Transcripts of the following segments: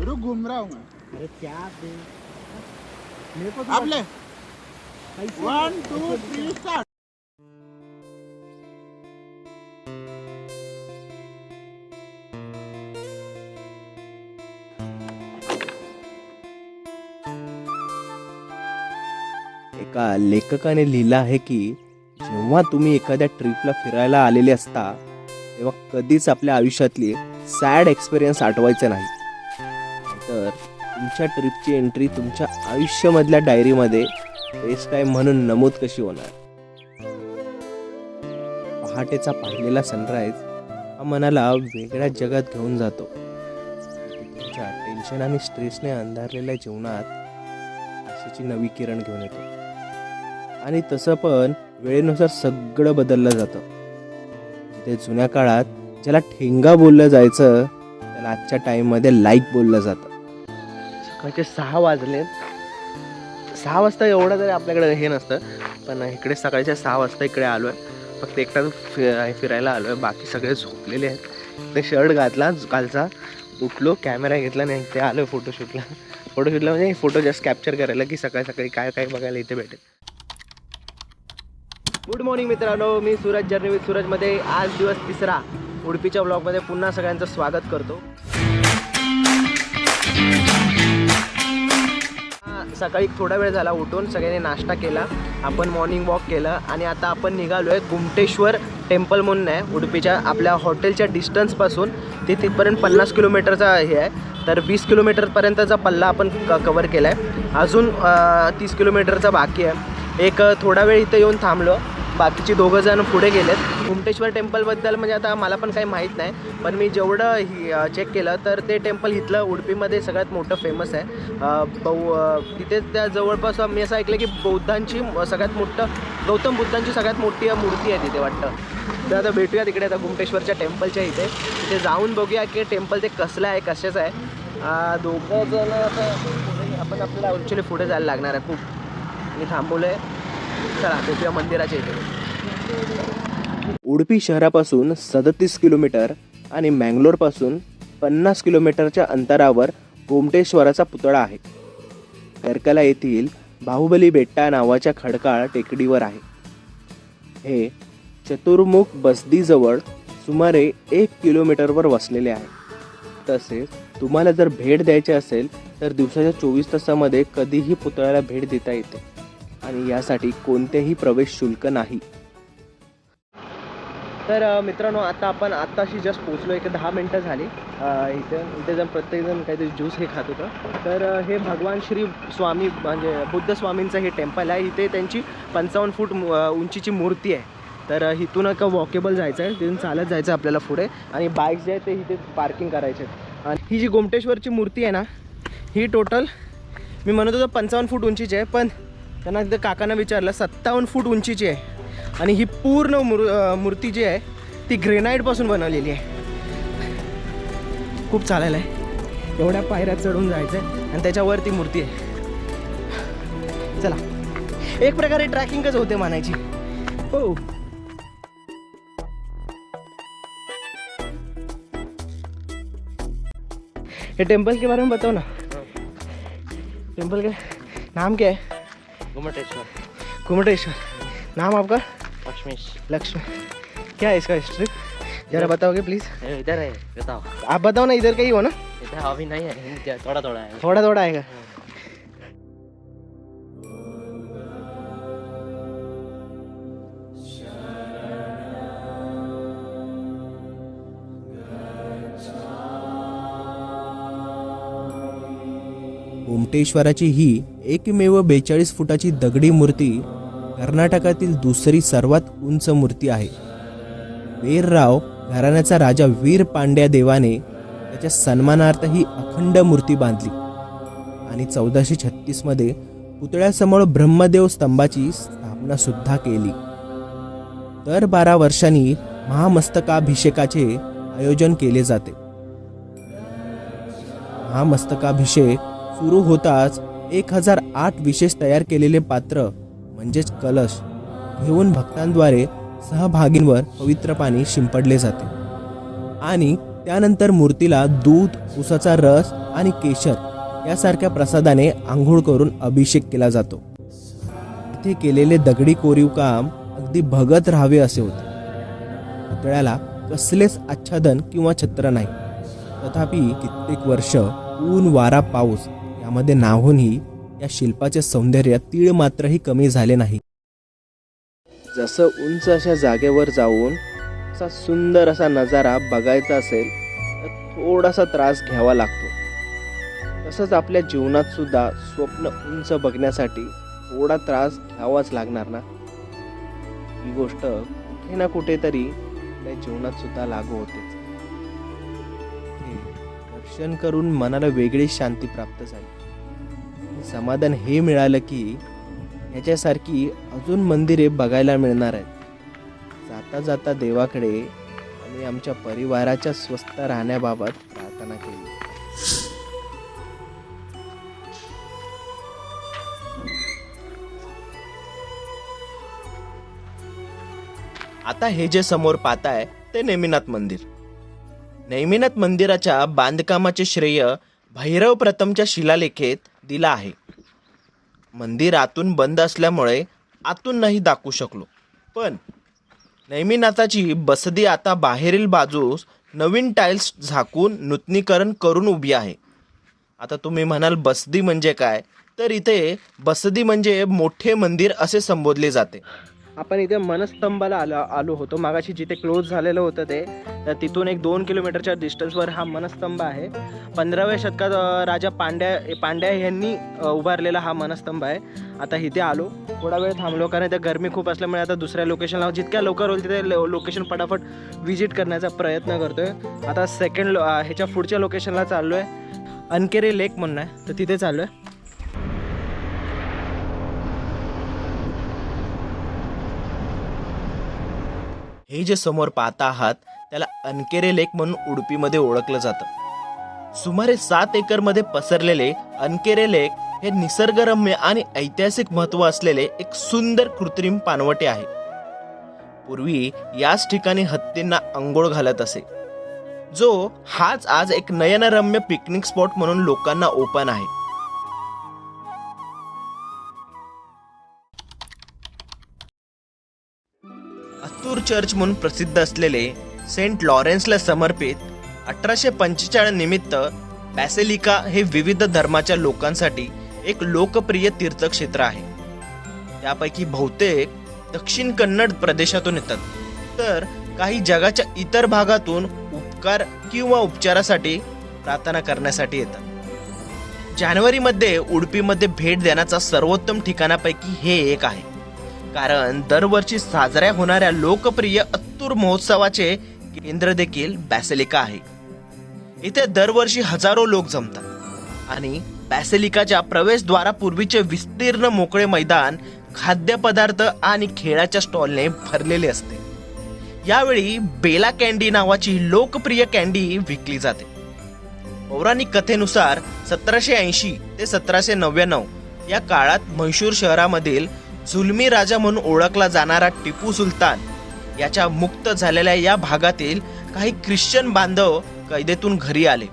रुक घूम रहा हूँ मैं। अरे क्या दे? मेरे को तो आप ले। वन टू थ्री स्टार्ट एका लेखकाने लिहिलं आहे की जेव्हा तुम्ही एखाद्या ट्रिपला फिरायला आलेले असता तेव्हा कधीच आपल्या आयुष्यातली सॅड एक्सपिरियन्स आठवायचे नाही. तर तुमच्या ट्रिपची एंट्री तुमच्या आयुष्यामधल्या डायरीमध्ये बेस्ट टाईम म्हणून नमूद कशी होणार? पहाटेचा पाहिलेला सनराईज हा मनाला वेगळ्या जगात घेऊन जातो. तुमच्या टेन्शन आणि स्ट्रेसने अंधारलेल्या जीवनात आशेची नवी किरण घेऊन येतो. आणि तसं पण वेळेनुसार सगळं बदललं जातं. जिथे जुन्या काळात ज्याला ठेंगा बोललं जायचं त्याला आजच्या टाईममध्ये लाईक बोललं जातं. म्हणजे सहा वाजले. सहा वाजता एवढं तरी आपल्याकडे हे नसतं पण इकडे सकाळच्या सहा वाजता इकडे आलो आहे फक्त एकटाच फि फिरायला आलो आहे बाकी सगळे झोपलेले आहेत. ते शर्ट घातला कालचा उठलो कॅमेरा घेतला नाही ते आलो फोटोशूटला. फोटोशूटला म्हणजे फोटो जस्ट कॅप्चर करायला की सकाळी सकाळी काय काय बघायला इथे भेटेल. गुड मॉर्निंग मित्रांनो. मी सूरज जर्नी विथ सूरजमध्ये. आज दिवस तिसरा. उडपीच्या ब्लॉगमध्ये पुन्हा सगळ्यांचं स्वागत करतो. सकाळी थोडा वेळ झाला उठून सगळ्यांनी नाश्ता केला आपण मॉर्निंग वॉक केलं आणि आता आपण निघालो आहे गुमटेश्वर टेम्पल म्हणून आहे उडपीच्या आपल्या हॉटेलच्या डिस्टन्सपासून ते तिथपर्यंत पन्नास किलोमीटरचा हे आहे. तर वीस किलोमीटरपर्यंतचा पल्ला आपण क कवर केला आहे अजून तीस किलोमीटरचा बाकी आहे. एक थोडा वेळ इथं येऊन थांबलो. बाकीचे दोघं जण पुढे गेलेत. कुमटेश्वर टेम्पलबद्दल म्हणजे आता मला पण काही माहीत नाही. पण मी जेवढं ही चेक केलं तर ते टेम्पल इथलं उडपीमध्ये सगळ्यात मोठं फेमस आहे. बहु बौ तिथे त्या जवळपास मी असं ऐकलं की बौद्धांची सगळ्यात मोठं गौतम बुद्धांची सगळ्यात मोठी मूर्ती आहे तिथे वाटतं. तर आता भेटूया तिकडे आता कुमटेश्वरच्या टेम्पलच्या इथे. तिथे जाऊन बघूया की टेम्पल ते कसलं आहे कशाचं आहे. दोघं जण आता आपण आपल्याला ॲक्च्युली पुढे जायला लागणार आहे. खूप. मी थांबवलं आहे चला भेटूया मंदिराच्या इथे. उडपी शहरापासून सदतीस किलोमीटर आणि मँगलोरपासून पन्नास किलोमीटरच्या अंतरावर गोमटेश्वराचा पुतळा आहे. करकला येथील बाहुबली बेट्टा नावाच्या खडकाळ टेकडीवर आहे. हे चतुर्मुख बसदीजवळ सुमारे एक किलोमीटरवर वसलेले आहे. तसेच तुम्हाला जर भेट द्यायची असेल तर दिवसाच्या चोवीस तासामध्ये कधीही पुतळ्याला भेट देता येते. आणि यासाठी कोणतेही प्रवेश शुल्क नाही. तर मित्रांनो आता आपण आत्ताशी जस्ट पोचलो एक दहा मिनटं झाली. इथं इथे जण प्रत्येकजण काहीतरी ज्यूस हे खात होतं. तर हे भगवान श्री स्वामी म्हणजे बुद्ध स्वामींचं हे टेम्पल आहे. इथे त्यांची पंचावन्न फूट उंचीची मूर्ती आहे. तर इथून एक वॉकेबल जायचं आहे. तिथून चालत जायचं आपल्याला पुढे. आणि बाईक्स जे आहेत ते इथे पार्किंग करायचे आहेत. आणि ही जी गोमटेश्वरची मूर्ती आहे ना ही टोटल मी म्हणत होतो पंचावन्न फूट उंचीची आहे. पण त्यांना तिथे काकांना विचारलं सत्तावन्न फूट उंचीची आहे. आणि ही पूर्ण मूर मूर्ती जी आहे ती ग्रेनाईटपासून बनवलेली आहे. खूप चालायला आहे. एवढ्या पायऱ्यात चढून जायचं आहे आणि त्याच्यावर ती मूर्ती आहे. चला. एक प्रकारे ट्रॅकिंगच होते म्हणायची. हो. ये टेम्पल के बारे में बताओ ना. टेम्पल का नाम क्या है? घुमटेश्वर। घुमटेश्वर। नाम आपका? लक्ष्मीश। लक्ष्मी। क्या है इसका हिस्ट्री जरा बताओगे प्लीज़ इधर है बताओ। आप बताओ ना इधर का ही हो ना? इधर अभी नहीं है थोड़ा थोड़ा है थोड़ा थोड़ा आएगा कोटेश्वराची ही एकमेव बेचाळीस फुटाची दगडी मूर्ती कर्नाटकातील दुसरी सर्वात उंच मूर्ती आहे. वीरराव घराण्याचा राजा वीर पांड्या देवाने त्याच्या सन्मानार्थ ही अखंड मूर्ती बांधली. आणि चौदाशे छत्तीसमध्ये पुतळ्यासमोर ब्रह्मदेव स्तंभाची स्थापना सुद्धा केली. दर बारा वर्षांनी महामस्तकाभिषेकाचे आयोजन केले जाते. महामस्तकाभिषेक सुरू होताच एक हजार आठ विशेष तयार केलेले पात्र म्हणजेच कलश घेऊन भक्तांद्वारे सहभागींवर पवित्र पाणी शिंपडले जाते. आणि त्यानंतर मूर्तीला दूध उसाचा रस आणि केशर यासारख्या प्रसादाने आंघोळ करून अभिषेक केला जातो. इथे केलेले दगडी कोरीव काम अगदी भगत राहावे असे होते. पुतळ्याला कसलेच आच्छादन किंवा छत्र नाही. तथापि कित्येक वर्ष ऊन वारा पाऊस यामध्ये नाहूनही या शिल्पाचे सौंदर्य तीळ मात्रही कमी झाले नाही. जसं उंच अशा जागेवर जाऊन असा सुंदर असा नजारा बघायचा असेल तर थोडासा त्रास घ्यावा लागतो. तसंच आपल्या जीवनात सुद्धा स्वप्न उंच बघण्यासाठी थोडा त्रास घ्यावाच लागणार ना? ही गोष्ट कुठे ना कुठेतरी आपल्या जीवनात सुद्धा लागू होतेच. दर्शन करून मनाला वेगळी शांती प्राप्त झाली. समाधान हे मिळालं की ह्याच्यासारखी अजून मंदिरे बघायला मिळणार आहेत. जाता जाता देवाकडे आम्ही आमच्या परिवाराच्या स्वस्थ राहण्याबाबत प्रार्थना केली. आता हे जे समोर पाहताय ते नेमिनाथ मंदिर. नैमिनाथ मंदिराच्या बांधकामाचे श्रेय भैरव प्रथमच्या शिलालेखेत दिला आहे. मंदिर आतून बंद असल्यामुळे आतून नाही दाखवू शकलो. पण नैमिनाथाची बसदी आता बाहेरील बाजूस नवीन टाईल्स झाकून नूतनीकरण करून उभी आहे. आता तुम्ही म्हणाल बसदी म्हणजे काय? तर इथे बसदी म्हणजे मोठे मंदिर असे संबोधले जाते. आपण इथे मनस्तंभाला आलो आलो होतो. मागाशी जिथे क्लोज झालेलं होतं ते तर तिथून एक दोन किलोमीटरच्या डिस्टन्सवर हा मनस्तंभ आहे. पंधराव्या शतकात राजा पांड्या पांड्या यांनी उभारलेला हा मनस्तंभ आहे. आता इथे आलो. थोडा वेळ थांबलो कारण इथे गरमी खूप असल्यामुळे आता दुसऱ्या लोकेशनला जितक्या लवकर होईल तिथे लोकेशन फटाफट व्हिजिट करण्याचा प्रयत्न करतोय. आता सेकंड ह्याच्या पुढच्या लोकेशनला चाललो आहे अनकेरी लेक म्हणून आहे तर तिथे चाललो आहे हे जे समोर पाहता आहात त्याला अनकेरे लेक म्हणून उडपीमध्ये ओळखलं जातं. सुमारे सात एकरमध्ये पसरलेले अनकेरे लेक हे निसर्गरम्य आणि ऐतिहासिक महत्त्व असलेले एक सुंदर कृत्रिम पानवटे आहे. पूर्वी याच ठिकाणी हत्तींना अंघोळ घालत असे. जो हाच आज एक नयनरम्य पिकनिक स्पॉट म्हणून लोकांना ओपन आहे. चर्च म्हणून प्रसिद्ध असलेले सेंट लॉरेन्सला समर्पित अठराशे पंचेचाळीस निमित्त बॅसेलिका हे विविध धर्माच्या लोकांसाठी एक लोकप्रिय तीर्थक्षेत्र आहे. त्यापैकी बहुतेक दक्षिण कन्नड प्रदेशातून येतात. तर काही जगाच्या इतर भागातून उपकार किंवा उपचारासाठी प्रार्थना करण्यासाठी येतात. जानेवारीमध्ये उडपीमध्ये भेट देण्याचा सर्वोत्तम ठिकाणापैकी हे एक आहे. कारण दरवर्षी साजऱ्या होणाऱ्या लोकप्रिय अत्तूर महोत्सवाचे केंद्र देखील बॅसेलिका आहे. इथे दरवर्षी हजारो लोक जमतात. आणि बॅसेलिकाच्या प्रवेशद्वारापूर्वीचे विस्तीर्ण मोकळे मैदान खाद्यपदार्थ आणि खेळाच्या स्टॉलने भरलेले असते. यावेळी बेला कॅन्डी नावाची लोकप्रिय कॅन्डी विकली जाते. पौराणिक कथेनुसार सतराशे ऐंशी ते सतराशे नव्याण्णव या काळात म्हैसूर शहरामधील जुलमी राजा म्हणून ओळखला जाणारा टिपू सुलतान याच्या मुक्त झालेल्या या भागातील काही ख्रिश्चन बांधव कैदेतून घरी आले.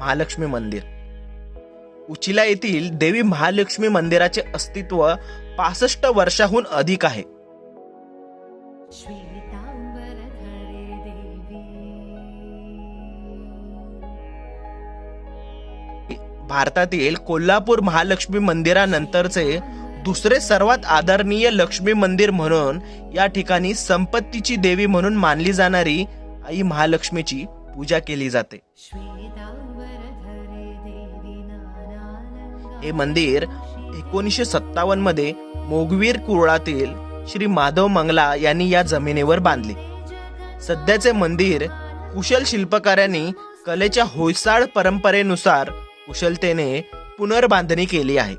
महालक्ष्मी मंदिर. उचिला येथील देवी महालक्ष्मी मंदिराचे अस्तित्व पासष्ट वर्षाहून अधिक आहे. भारतातील कोल्हापूर महालक्ष्मी मंदिरानंतरचे दुसरे सर्वात आदरणीय लक्ष्मी मंदिर म्हणून या ठिकाणी संपत्तीची देवी म्हणून मानली जाणारी आई महालक्ष्मीची पूजा केली जाते. हे मंदिर एकोणीसशे सत्तावन्नमध्ये मोगवीर कुळातील श्री माधव मंगला यांनी या जमिनीवर बांधले. सध्याचे मंदिर कुशल शिल्पकारांनी कलेच्या होयसाळ परंपरेनुसार कुशलतेने पुनर्बांधणी केली आहे.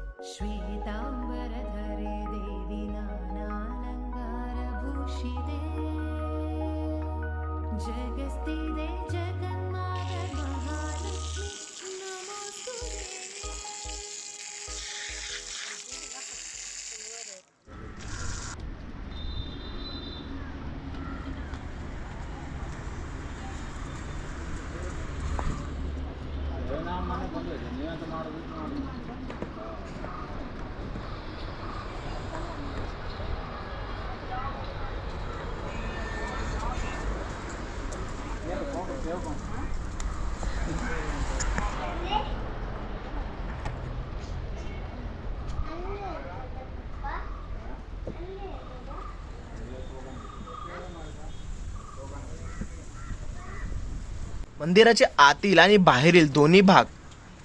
मंदिराचे आतील आणि बाहेरील दोन्ही भाग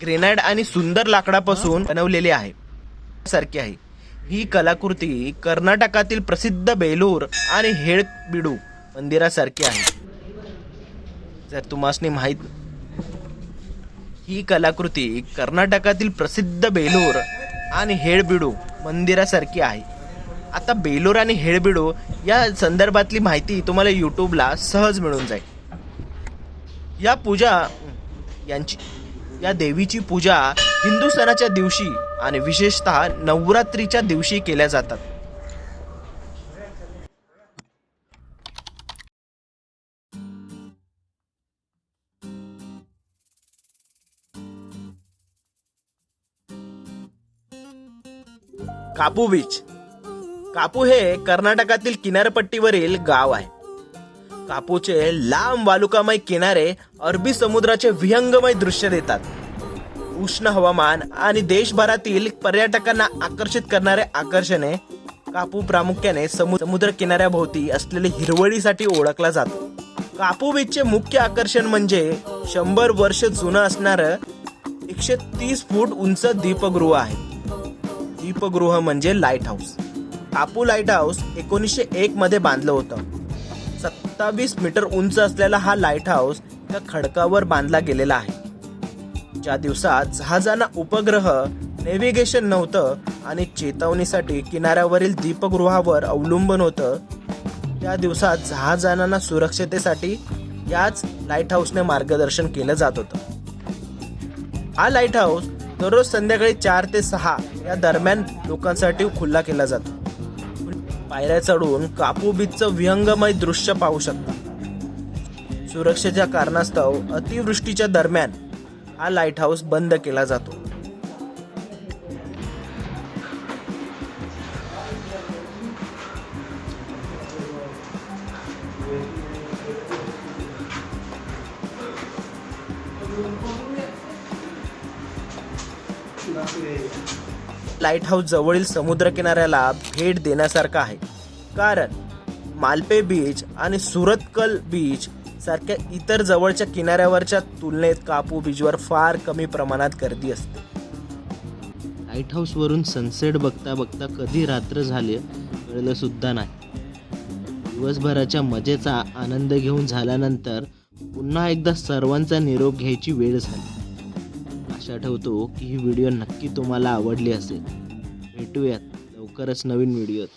ग्रेनाइड आणि सुंदर लाकडापासून बनवलेले आहे. सारखी आहे. ही कलाकृती कर्नाटकातील प्रसिद्ध बेलूर आणि हेळबिडू मंदिरासारखी आहे. जर तुम्हाला माहीत ही कलाकृती कर्नाटकातील प्रसिद्ध बेलूर आणि हेळबिडू मंदिरासारखी आहे. आता बेलूर आणि हेळबिडू या संदर्भातली माहिती तुम्हाला यूट्यूबला सहज मिळून जाईल. या पूजा यांची या देवीची पूजा हिंदू सणाच्या दिवशी आणि विशेषतः नवरात्रीच्या दिवशी केल्या जातात. कापू बीच. कापू हे कर्नाटकातील किनारपट्टीवरील गाव आहे. कापूचे लांब वालुकामय किनारे अरबी समुद्राचे विहंगमय दृश्य देतात. उष्ण हवामान आणि देशभरातील पर्यटकांना आकर्षित करणारे आकर्षणे कापू प्रामुख्याने समुद्र किनाऱ्याभोवती असलेले हिरवळीसाठी ओळखला जातो. कापू बीचचे मुख्य आकर्षण म्हणजे शंभर वर्ष जुनं असणारं एकशे तीस फूट उंच दीपगृह आहे. दीपगृह म्हणजे lighthouse Kapu lighthouse एकोणीसशे एक मध्ये बांधलं होतं. सत्तावीस मीटर उंच असलेला हा लाइट हाऊस एका खडकावर बांधला गेलेला आहे. ज्या दिवसात जहाजांना उपग्रह नेव्हिगेशन नव्हतं आणि चेतावणीसाठी किनाऱ्यावरील दीपगृहावर अवलंबून होतं त्या दिवसात जहाजांना सुरक्षतेसाठी याच लाइट हाऊसने मार्गदर्शन केलं जात होतं. हा लाइट हाऊस दररोज संध्याकाळी चार ते सहा या दरम्यान लोकांसाठी खुला केला जातो. पायऱ्या चढून कापू बीचचं विहंगमय दृश्य पाहू शकता. सुरक्षेच्या कारणास्तव अतिवृष्टीच्या दरम्यान हा लाइट हाऊस बंद केला जातो. लाइट हाऊस जवळील समुद्र किनाऱ्याला भेट देण्यासारखा आहे. कारण मालपे बीच आणि सुरतकल बीच सारख्या इतर जवळच्या किनाऱ्यावरच्या तुलनेत कापू बीचवर फार कमी प्रमाणात गर्दी असते. लाइट हाऊसवरून सनसेट बघता बघता कधी रात्र झाली कळलं सुद्धा नाही. दिवसभराच्या मजेचा आनंद घेऊन झाल्यानंतर पुन्हा एकदा सर्वांचा निरोप घ्यायची वेळ झाली. आशा ठेवतो की ही व्हिडिओ नक्की तुम्हाला आवडली असेल. भेटूयात लवकरच नवीन व्हिडिओत.